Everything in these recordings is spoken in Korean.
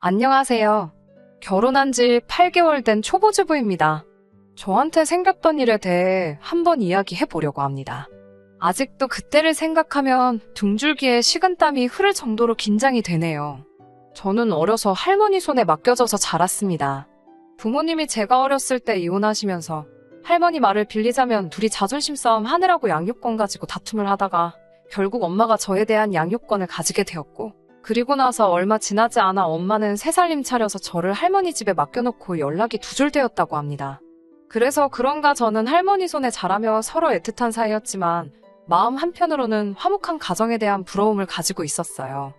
안녕하세요. 결혼한 지 8개월 된 초보주부입니다. 저한테 생겼던 일에 대해 한번 이야기해 보려고 합니다. 아직도 그때를 생각하면 둥줄기에 식은땀이 흐를 정도로 긴장이 되네요. 저는 어려서 할머니 손에 맡겨져서 자랐습니다. 부모님이 제가 어렸을 때 이혼하시면서 할머니 말을 빌리자면 둘이 자존심 싸움 하느라고 양육권 가지고 다툼을 하다가 결국 엄마가 저에 대한 양육권을 가지게 되었고 그리고 나서 얼마 지나지 않아 엄마는 새 살림 차려서 저를 할머니 집에 맡겨놓고 연락이 두절되었다고 합니다. 그래서 그런가 저는 할머니 손에 자라며 서로 애틋한 사이였지만 마음 한편으로는 화목한 가정에 대한 부러움을 가지고 있었어요.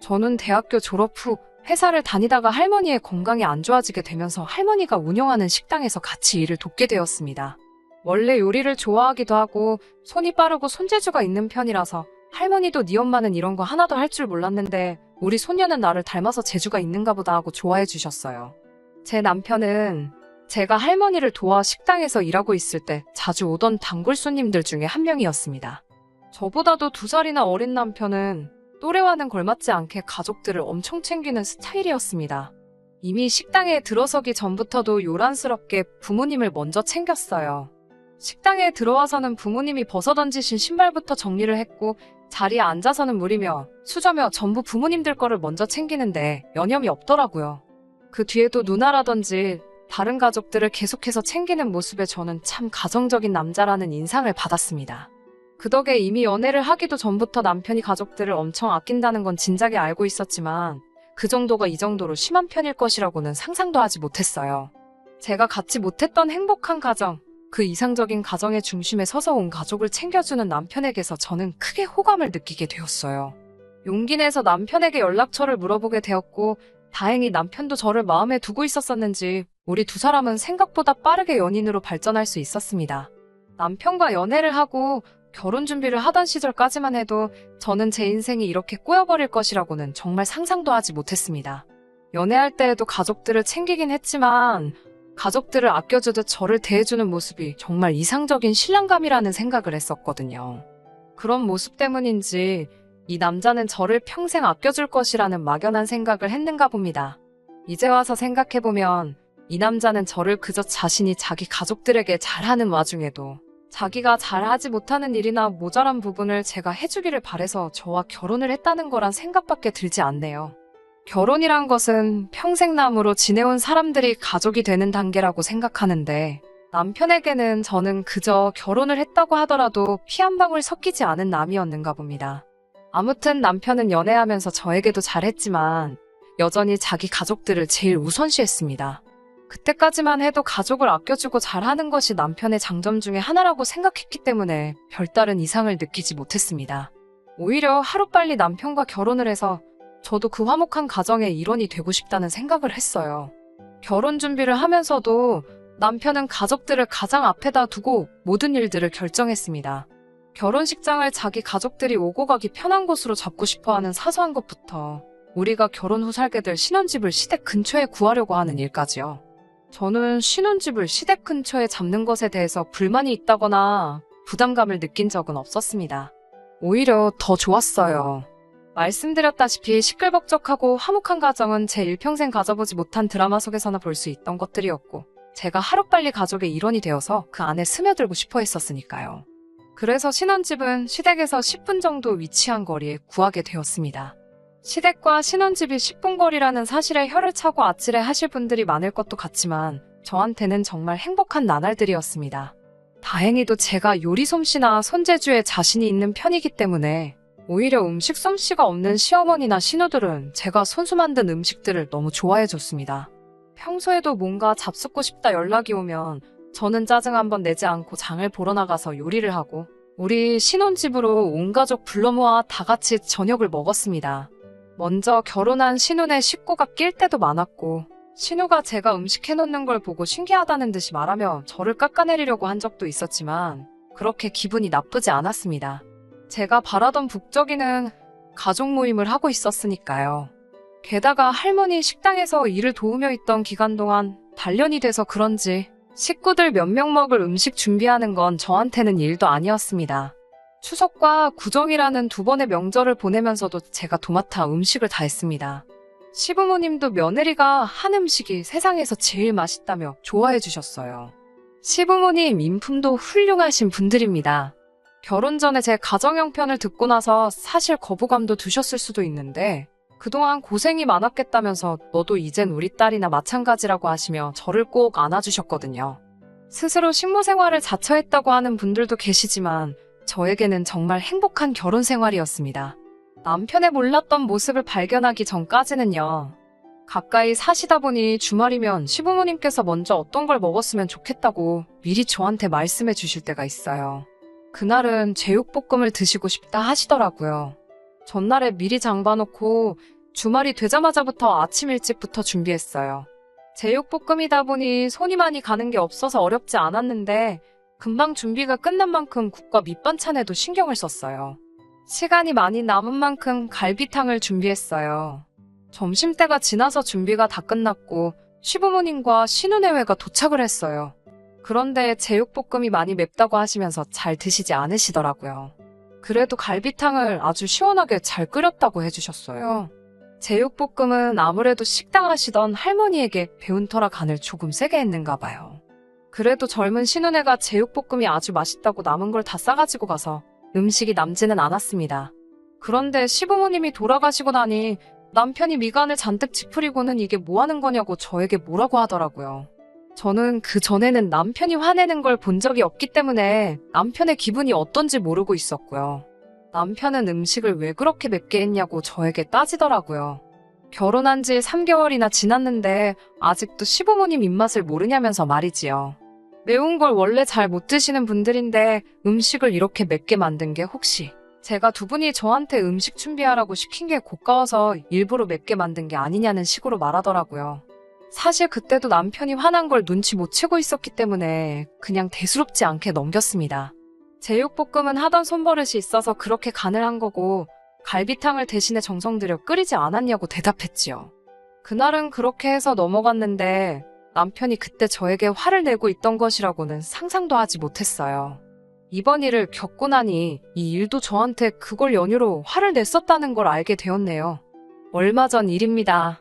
저는 대학교 졸업 후 회사를 다니다가 할머니의 건강이 안 좋아지게 되면서 할머니가 운영하는 식당에서 같이 일을 돕게 되었습니다. 원래 요리를 좋아하기도 하고 손이 빠르고 손재주가 있는 편이라서 할머니도 네 엄마는 이런 거 하나도 할 줄 몰랐는데 우리 손녀는 나를 닮아서 재주가 있는가 보다 하고 좋아해 주셨어요. 제 남편은 제가 할머니를 도와 식당에서 일하고 있을 때 자주 오던 단골 손님들 중에 한 명이었습니다. 저보다도 두 살이나 어린 남편은 또래와는 걸맞지 않게 가족들을 엄청 챙기는 스타일이었습니다. 이미 식당에 들어서기 전부터도 요란스럽게 부모님을 먼저 챙겼어요. 식당에 들어와서는 부모님이 벗어던지신 신발부터 정리를 했고 자리에 앉아서는 물이며 수저며 전부 부모님들 거를 먼저 챙기는데 여념이 없더라고요. 그 뒤에도 누나라든지 다른 가족들을 계속해서 챙기는 모습에 저는 참 가정적인 남자라는 인상을 받았습니다. 그 덕에 이미 연애를 하기도 전부터 남편이 가족들을 엄청 아낀다는 건 진작에 알고 있었지만 그 정도가 이 정도로 심한 편일 것이라고는 상상도 하지 못했어요. 제가 갖지 못했던 행복한 가정, 그 이상적인 가정의 중심에 서서 온 가족을 챙겨주는 남편에게서 저는 크게 호감을 느끼게 되었어요. 용기 내서 남편에게 연락처를 물어보게 되었고, 다행히 남편도 저를 마음에 두고 있었었는지, 우리 두 사람은 생각보다 빠르게 연인으로 발전할 수 있었습니다. 남편과 연애를 하고 결혼 준비를 하던 시절까지만 해도 저는 제 인생이 이렇게 꼬여버릴 것이라고는 정말 상상도 하지 못했습니다. 연애할 때에도 가족들을 챙기긴 했지만, 가족들을 아껴주듯 저를 대해주는 모습이 정말 이상적인 신랑감이라는 생각을 했었거든요. 그런 모습 때문인지 이 남자는 저를 평생 아껴줄 것이라는 막연한 생각을 했는가 봅니다. 이제 와서 생각해보면 이 남자는 저를 그저 자신이 자기 가족들에게 잘하는 와중에도 자기가 잘하지 못하는 일이나 모자란 부분을 제가 해주기를 바래서 저와 결혼을 했다는 거란 생각밖에 들지 않네요. 결혼이란 것은 평생남으로 지내온 사람들이 가족이 되는 단계라고 생각하는데 남편에게는 저는 그저 결혼을 했다고 하더라도 피 한 방울 섞이지 않은 남이었는가 봅니다. 아무튼 남편은 연애하면서 저에게도 잘했지만 여전히 자기 가족들을 제일 우선시했습니다. 그때까지만 해도 가족을 아껴주고 잘하는 것이 남편의 장점 중에 하나라고 생각했기 때문에 별다른 이상을 느끼지 못했습니다. 오히려 하루빨리 남편과 결혼을 해서 저도 그 화목한 가정의 일원이 되고 싶다는 생각을 했어요. 결혼 준비를 하면서도 남편은 가족들을 가장 앞에다 두고 모든 일들을 결정했습니다. 결혼식장을 자기 가족들이 오고 가기 편한 곳으로 잡고 싶어 하는 사소한 것부터 우리가 결혼 후 살게 될 신혼집을 시댁 근처에 구하려고 하는 일까지요. 저는 신혼집을 시댁 근처에 잡는 것에 대해서 불만이 있다거나 부담감을 느낀 적은 없었습니다. 오히려 더 좋았어요. 말씀드렸다시피 시끌벅적하고 화목한 가정은 제 일평생 가져보지 못한 드라마 속에서나 볼 수 있던 것들이었고, 제가 하루빨리 가족의 일원이 되어서 그 안에 스며들고 싶어 했었으니까요. 그래서 신혼집은 시댁에서 10분 정도 위치한 거리에 구하게 되었습니다. 시댁과 신혼집이 10분 거리라는 사실에 혀를 차고 아찔해 하실 분들이 많을 것도 같지만, 저한테는 정말 행복한 나날들이었습니다. 다행히도 제가 요리 솜씨나 손재주에 자신이 있는 편이기 때문에 오히려 음식 솜씨가 없는 시어머니나 신우들은 제가 손수 만든 음식들을 너무 좋아해 줬습니다. 평소에도 뭔가 잡숫고 싶다 연락이 오면 저는 짜증 한번 내지 않고 장을 보러 나가서 요리를 하고 우리 신혼집으로 온 가족 불러 모아 다 같이 저녁을 먹었습니다. 먼저 결혼한 신혼의 식구가 낄 때도 많았고 신우가 제가 음식 해놓는 걸 보고 신기하다는 듯이 말하며 저를 깎아내리려고 한 적도 있었지만 그렇게 기분이 나쁘지 않았습니다. 제가 바라던 북적이는 가족 모임을 하고 있었으니까요. 게다가 할머니 식당에서 일을 도우며 있던 기간 동안 단련이 돼서 그런지 식구들 몇 명 먹을 음식 준비하는 건 저한테는 일도 아니었습니다. 추석과 구정이라는 두 번의 명절을 보내면서도 제가 도맡아 음식을 다 했습니다. 시부모님도 며느리가 한 음식이 세상에서 제일 맛있다며 좋아해 주셨어요. 시부모님 인품도 훌륭하신 분들입니다. 결혼 전에 제 가정 형편을 듣고 나서 사실 거부감도 드셨을 수도 있는데 그동안 고생이 많았겠다면서 너도 이젠 우리 딸이나 마찬가지라고 하시며 저를 꼭 안아주셨거든요. 스스로 식모 생활을 자처했다고 하는 분들도 계시지만 저에게는 정말 행복한 결혼 생활이었습니다. 남편의 몰랐던 모습을 발견하기 전까지는요. 가까이 사시다 보니 주말이면 시부모님께서 먼저 어떤 걸 먹었으면 좋겠다고 미리 저한테 말씀해 주실 때가 있어요. 그날은 제육볶음을 드시고 싶다 하시더라고요. 전날에 미리 장봐놓고 주말이 되자마자부터 아침 일찍부터 준비했어요. 제육볶음이다 보니 손이 많이 가는 게 없어서 어렵지 않았는데 금방 준비가 끝난 만큼 국과 밑반찬에도 신경을 썼어요. 시간이 많이 남은 만큼 갈비탕을 준비했어요. 점심때가 지나서 준비가 다 끝났고 시부모님과 신우내외가 도착을 했어요. 그런데 제육볶음이 많이 맵다고 하시면서 잘 드시지 않으시더라고요. 그래도 갈비탕을 아주 시원하게 잘 끓였다고 해주셨어요. 제육볶음은 아무래도 식당 하시던 할머니에게 배운 터라 간을 조금 세게 했는가 봐요. 그래도 젊은 신우네가 제육볶음이 아주 맛있다고 남은 걸 다 싸가지고 가서 음식이 남지는 않았습니다. 그런데 시부모님이 돌아가시고 나니 남편이 미간을 잔뜩 찌푸리고는 이게 뭐 하는 거냐고 저에게 뭐라고 하더라고요. 저는 그 전에는 남편이 화내는 걸 본 적이 없기 때문에 남편의 기분이 어떤지 모르고 있었고요. 남편은 음식을 왜 그렇게 맵게 했냐고 저에게 따지더라고요. 결혼한 지 3개월이나 지났는데 아직도 시부모님 입맛을 모르냐면서 말이지요. 매운 걸 원래 잘 못 드시는 분들인데 음식을 이렇게 맵게 만든 게 혹시 제가 두 분이 저한테 음식 준비하라고 시킨 게 고가워서 일부러 맵게 만든 게 아니냐는 식으로 말하더라고요. 사실 그때도 남편이 화난 걸 눈치 못 채고 있었기 때문에 그냥 대수롭지 않게 넘겼습니다. 제육볶음은 하던 손버릇이 있어서 그렇게 간을 한 거고 갈비탕을 대신에 정성 들여 끓이지 않았냐고 대답했지요. 그날은 그렇게 해서 넘어갔는데 남편이 그때 저에게 화를 내고 있던 것이라고는 상상도 하지 못했어요. 이번 일을 겪고 나니 이 일도 저한테 그걸 연유로 화를 냈었다는 걸 알게 되었네요. 얼마 전 일입니다.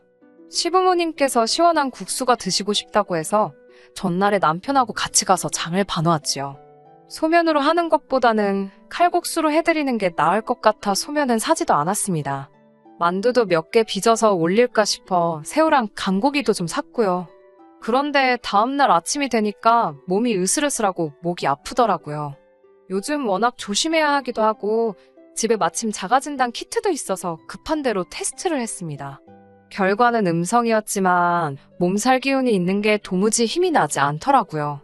시부모님께서 시원한 국수가 드시고 싶다고 해서 전날에 남편하고 같이 가서 장을 봐놓았지요. 소면으로 하는 것보다는 칼국수로 해드리는 게 나을 것 같아 소면은 사지도 않았습니다. 만두도 몇 개 빚어서 올릴까 싶어 새우랑 간고기도 좀 샀고요. 그런데 다음날 아침이 되니까 몸이 으슬으슬하고 목이 아프더라고요. 요즘 워낙 조심해야 하기도 하고 집에 마침 자가진단 키트도 있어서 급한 대로 테스트를 했습니다. 결과는 음성이었지만 몸살 기운이 있는 게 도무지 힘이 나지 않더라고요.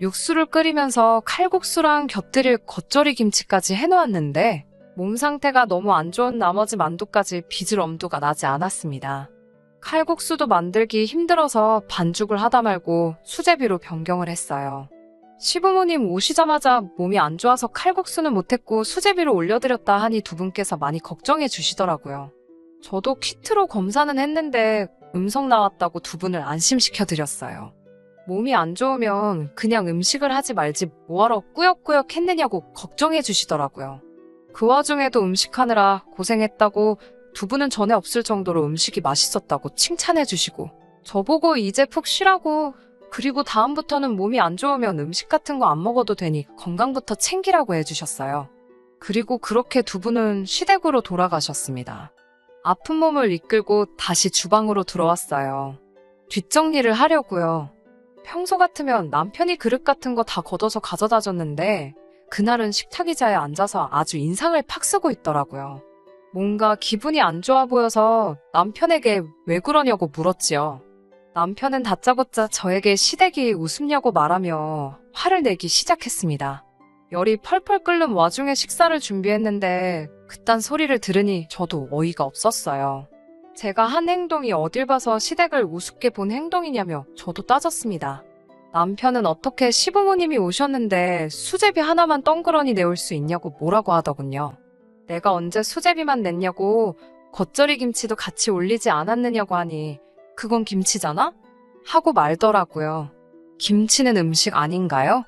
육수를 끓이면서 칼국수랑 곁들일 겉절이 김치까지 해놓았는데 몸 상태가 너무 안 좋은 나머지 만두까지 빚을 엄두가 나지 않았습니다. 칼국수도 만들기 힘들어서 반죽을 하다 말고 수제비로 변경을 했어요. 시부모님 오시자마자 몸이 안 좋아서 칼국수는 못했고 수제비로 올려드렸다 하니 두 분께서 많이 걱정해 주시더라고요. 저도 키트로 검사는 했는데 음성 나왔다고 두 분을 안심시켜 드렸어요. 몸이 안 좋으면 그냥 음식을 하지 말지 뭐하러 꾸역꾸역 했느냐고 걱정해 주시더라고요. 그 와중에도 음식하느라 고생했다고 두 분은 전에 없을 정도로 음식이 맛있었다고 칭찬해 주시고 저보고 이제 푹 쉬라고 그리고 다음부터는 몸이 안 좋으면 음식 같은 거 안 먹어도 되니 건강부터 챙기라고 해주셨어요. 그리고 그렇게 두 분은 시댁으로 돌아가셨습니다. 아픈 몸을 이끌고 다시 주방으로 들어왔어요. 뒷정리를 하려고요. 평소 같으면 남편이 그릇 같은 거 다 걷어서 가져다 줬는데 그날은 식탁 의자에 앉아서 아주 인상을 팍 쓰고 있더라고요. 뭔가 기분이 안 좋아 보여서 남편에게 왜 그러냐고 물었지요. 남편은 다짜고짜 저에게 시댁이 웃음냐고 말하며 화를 내기 시작했습니다. 열이 펄펄 끓는 와중에 식사를 준비했는데 그딴 소리를 들으니 저도 어이가 없었어요. 제가 한 행동이 어딜 봐서 시댁을 우습게 본 행동이냐며 저도 따졌습니다. 남편은 어떻게 시부모님이 오셨는데 수제비 하나만 덩그러니 내올 수 있냐고 뭐라고 하더군요. 내가 언제 수제비만 냈냐고 겉절이 김치도 같이 올리지 않았느냐고 하니 그건 김치잖아? 하고 말더라고요. 김치는 음식 아닌가요?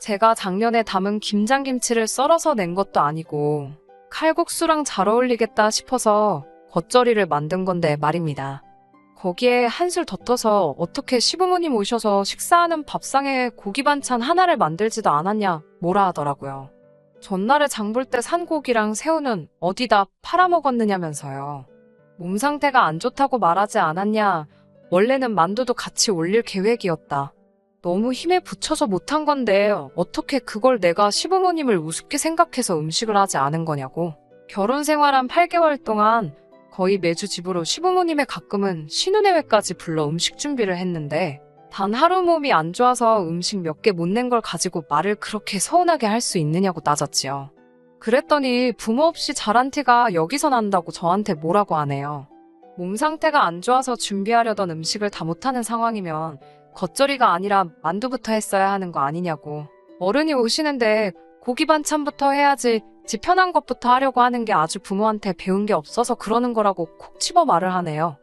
제가 작년에 담은 김장김치를 썰어서 낸 것도 아니고 칼국수랑 잘 어울리겠다 싶어서 겉절이를 만든 건데 말입니다. 거기에 한술 더 떠서 어떻게 시부모님 오셔서 식사하는 밥상에 고기 반찬 하나를 만들지도 않았냐 뭐라 하더라고요. 전날에 장 볼 때 산 고기랑 새우는 어디다 팔아먹었느냐면서요. 몸 상태가 안 좋다고 말하지 않았냐. 원래는 만두도 같이 올릴 계획이었다. 너무 힘에 부쳐서 못한 건데 어떻게 그걸 내가 시부모님을 우습게 생각해서 음식을 하지 않은 거냐고. 결혼 생활한 8개월 동안 거의 매주 집으로 시부모님의 가끔은 신혼예회까지 불러 음식 준비를 했는데 단 하루 몸이 안 좋아서 음식 몇 개 못 낸 걸 가지고 말을 그렇게 서운하게 할 수 있느냐고 따졌지요. 그랬더니 부모 없이 자란 티가 여기서 난다고 저한테 뭐라고 하네요. 몸 상태가 안 좋아서 준비하려던 음식을 다 못하는 상황이면 겉절이가 아니라 만두부터 했어야 하는 거 아니냐고. 어른이 오시는데 고기 반찬부터 해야지 지 편한 것부터 하려고 하는 게 아주 부모한테 배운 게 없어서 그러는 거라고 콕 집어 말을 하네요.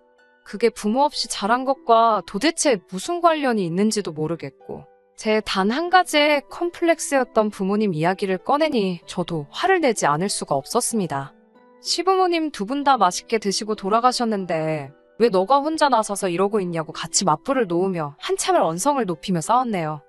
그게 부모 없이 자란 것과 도대체 무슨 관련이 있는지도 모르겠고, 제 단 한 가지의 컴플렉스였던 부모님 이야기를 꺼내니 저도 화를 내지 않을 수가 없었습니다. 시부모님 두 분 다 맛있게 드시고 돌아가셨는데, 왜 너가 혼자 나서서 이러고 있냐고 같이 맞불을 놓으며 한참을 언성을 높이며 싸웠네요.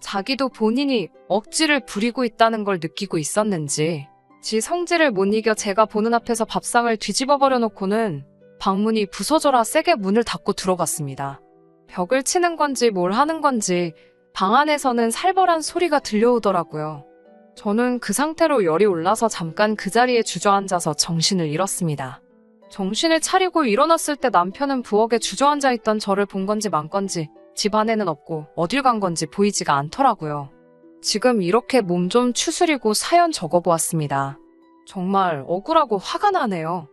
자기도 본인이 억지를 부리고 있다는 걸 느끼고 있었는지, 지 성질을 못 이겨 제가 보는 앞에서 밥상을 뒤집어 버려놓고는 방문이 부서져라 세게 문을 닫고 들어갔습니다. 벽을 치는 건지 뭘 하는 건지 방 안에서는 살벌한 소리가 들려오더라고요. 저는 그 상태로 열이 올라서 잠깐 그 자리에 주저앉아서 정신을 잃었습니다. 정신을 차리고 일어났을 때 남편은 부엌에 주저앉아 있던 저를 본 건지 만 건지 집 안에는 없고 어딜 간 건지 보이지가 않더라고요. 지금 이렇게 몸 좀 추스리고 사연 적어보았습니다. 정말 억울하고 화가 나네요.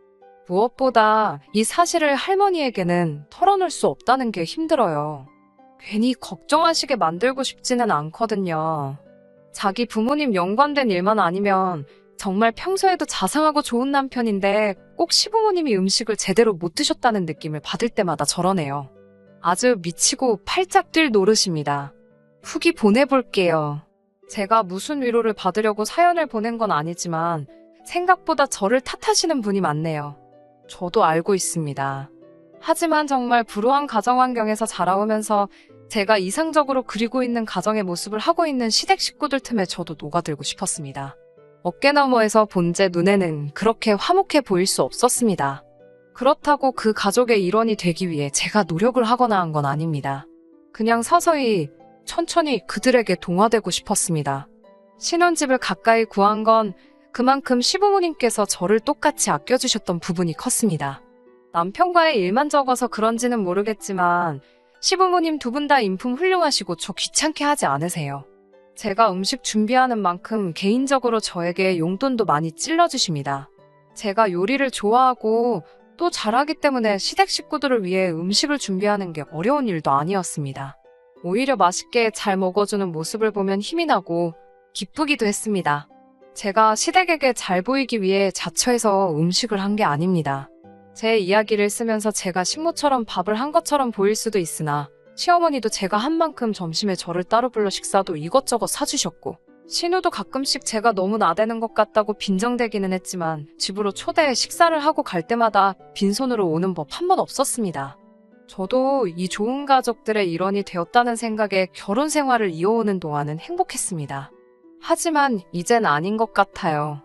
무엇보다 이 사실을 할머니에게는 털어놓을 수 없다는 게 힘들어요. 괜히 걱정하시게 만들고 싶지는 않거든요. 자기 부모님 연관된 일만 아니면 정말 평소에도 자상하고 좋은 남편인데 꼭 시부모님이 음식을 제대로 못 드셨다는 느낌을 받을 때마다 저러네요. 아주 미치고 팔짝 뛸 노릇입니다. 후기 보내볼게요. 제가 무슨 위로를 받으려고 사연을 보낸 건 아니지만 생각보다 저를 탓하시는 분이 많네요. 저도 알고 있습니다. 하지만 정말 불우한 가정 환경에서 자라오면서 제가 이상적으로 그리고 있는 가정의 모습을 하고 있는 시댁 식구들 틈에 저도 녹아들고 싶었습니다. 어깨 너머에서 본 제 눈에는 그렇게 화목해 보일 수 없었습니다. 그렇다고 그 가족의 일원이 되기 위해 제가 노력을 하거나 한 건 아닙니다. 그냥 서서히 천천히 그들에게 동화되고 싶었습니다. 신혼집을 가까이 구한 건 그만큼 시부모님께서 저를 똑같이 아껴주셨던 부분이 컸습니다. 남편과의 일만 적어서 그런지는 모르겠지만 시부모님 두 분 다 인품 훌륭하시고 저 귀찮게 하지 않으세요. 제가 음식 준비하는 만큼 개인적으로 저에게 용돈도 많이 찔러주십니다. 제가 요리를 좋아하고 또 잘하기 때문에 시댁 식구들을 위해 음식을 준비하는 게 어려운 일도 아니었습니다. 오히려 맛있게 잘 먹어주는 모습을 보면 힘이 나고 기쁘기도 했습니다. 제가 시댁에게 잘 보이기 위해 자처해서 음식을 한 게 아닙니다. 제 이야기를 쓰면서 제가 식모처럼 밥을 한 것처럼 보일 수도 있으나 시어머니도 제가 한 만큼 점심에 저를 따로 불러 식사도 이것저것 사주셨고 신우도 가끔씩 제가 너무 나대는 것 같다고 빈정대기는 했지만 집으로 초대해 식사를 하고 갈 때마다 빈손으로 오는 법 한 번 없었습니다. 저도 이 좋은 가족들의 일원이 되었다는 생각에 결혼 생활을 이어오는 동안은 행복했습니다. 하지만 이젠 아닌 것 같아요.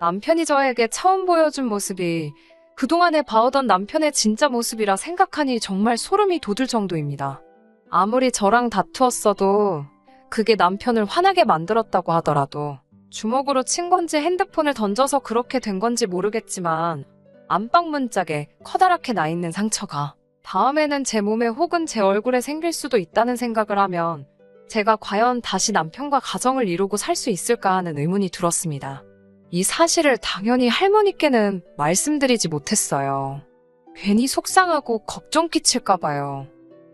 남편이 저에게 처음 보여준 모습이 그동안에 봐오던 남편의 진짜 모습이라 생각하니 정말 소름이 돋을 정도입니다. 아무리 저랑 다투었어도 그게 남편을 화나게 만들었다고 하더라도 주먹으로 친 건지 핸드폰을 던져서 그렇게 된 건지 모르겠지만 안방 문짝에 커다랗게 나 있는 상처가 다음에는 제 몸에 혹은 제 얼굴에 생길 수도 있다는 생각을 하면 제가 과연 다시 남편과 가정을 이루고 살 수 있을까 하는 의문이 들었습니다. 이 사실을 당연히 할머니께는 말씀드리지 못했어요. 괜히 속상하고 걱정 끼칠까봐요.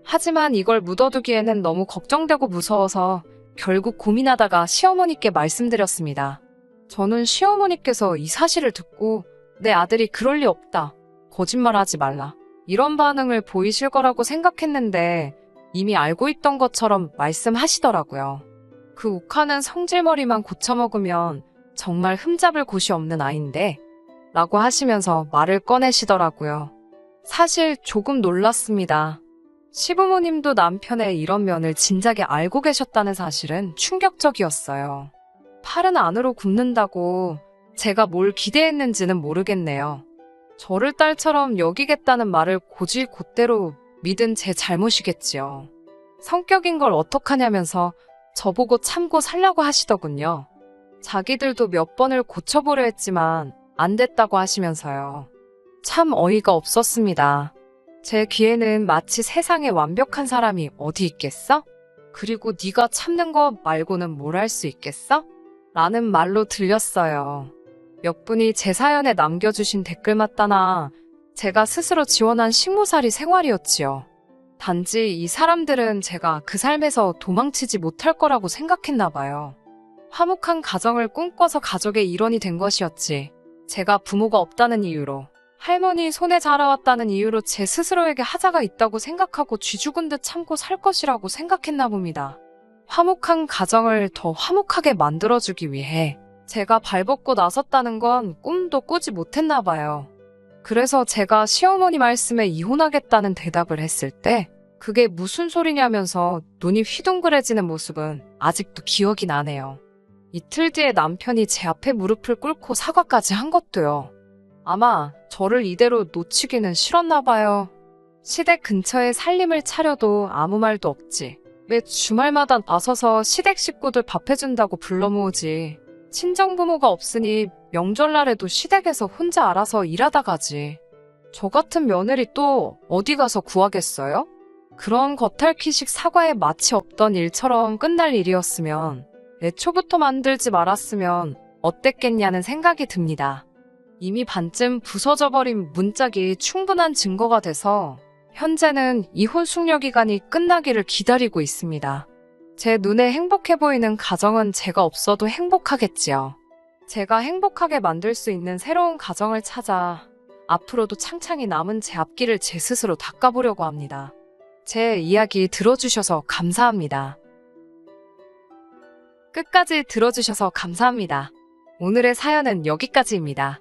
하지만 이걸 묻어두기에는 너무 걱정되고 무서워서 결국 고민하다가 시어머니께 말씀드렸습니다. 저는 시어머니께서 이 사실을 듣고 내 아들이 그럴 리 없다. 거짓말하지 말라. 이런 반응을 보이실 거라고 생각했는데 이미 알고 있던 것처럼 말씀하시더라고요. 그 욱하는 성질머리만 고쳐먹으면 정말 흠잡을 곳이 없는 아인데 라고 하시면서 말을 꺼내시더라고요. 사실 조금 놀랐습니다. 시부모님도 남편의 이런 면을 진작에 알고 계셨다는 사실은 충격적이었어요. 팔은 안으로 굽는다고 제가 뭘 기대했는지는 모르겠네요. 저를 딸처럼 여기겠다는 말을 고지 곧대로 믿은 제 잘못이겠지요. 성격인 걸 어떡하냐면서 저보고 참고 살라고 하시더군요. 자기들도 몇 번을 고쳐보려 했지만 안 됐다고 하시면서요. 참 어이가 없었습니다. 제 귀에는 마치 세상에 완벽한 사람이 어디 있겠어? 그리고 네가 참는 거 말고는 뭘 할 수 있겠어? 라는 말로 들렸어요. 몇 분이 제 사연에 남겨주신 댓글마다나 제가 스스로 지원한 식모살이 생활이었지요. 단지 이 사람들은 제가 그 삶에서 도망치지 못할 거라고 생각했나 봐요. 화목한 가정을 꿈꿔서 가족의 일원이 된 것이었지. 제가 부모가 없다는 이유로, 할머니 손에 자라왔다는 이유로 제 스스로에게 하자가 있다고 생각하고 쥐죽은 듯 참고 살 것이라고 생각했나 봅니다. 화목한 가정을 더 화목하게 만들어주기 위해 제가 발벗고 나섰다는 건 꿈도 꾸지 못했나 봐요. 그래서 제가 시어머니 말씀에 이혼하겠다는 대답을 했을 때 그게 무슨 소리냐면서 눈이 휘둥그레지는 모습은 아직도 기억이 나네요. 이틀 뒤에 남편이 제 앞에 무릎을 꿇고 사과까지 한 것도요. 아마 저를 이대로 놓치기는 싫었나 봐요. 시댁 근처에 살림을 차려도 아무 말도 없지. 매 주말마다 나서서 시댁 식구들 밥 해준다고 불러 모으지. 친정부모가 없으니 명절날에도 시댁에서 혼자 알아서 일하다 가지. 저 같은 며느리 또 어디 가서 구하겠어요? 그런 겉핥기식 사과에 마치 없던 일처럼 끝날 일이었으면 애초부터 만들지 말았으면 어땠겠냐는 생각이 듭니다. 이미 반쯤 부서져 버린 문짝이 충분한 증거가 돼서 현재는 이혼 숙려 기간이 끝나기를 기다리고 있습니다. 제 눈에 행복해 보이는 가정은 제가 없어도 행복하겠지요. 제가 행복하게 만들 수 있는 새로운 가정을 찾아 앞으로도 창창이 남은 제 앞길을 제 스스로 닦아보려고 합니다. 제 이야기 들어주셔서 감사합니다. 끝까지 들어주셔서 감사합니다. 오늘의 사연은 여기까지입니다.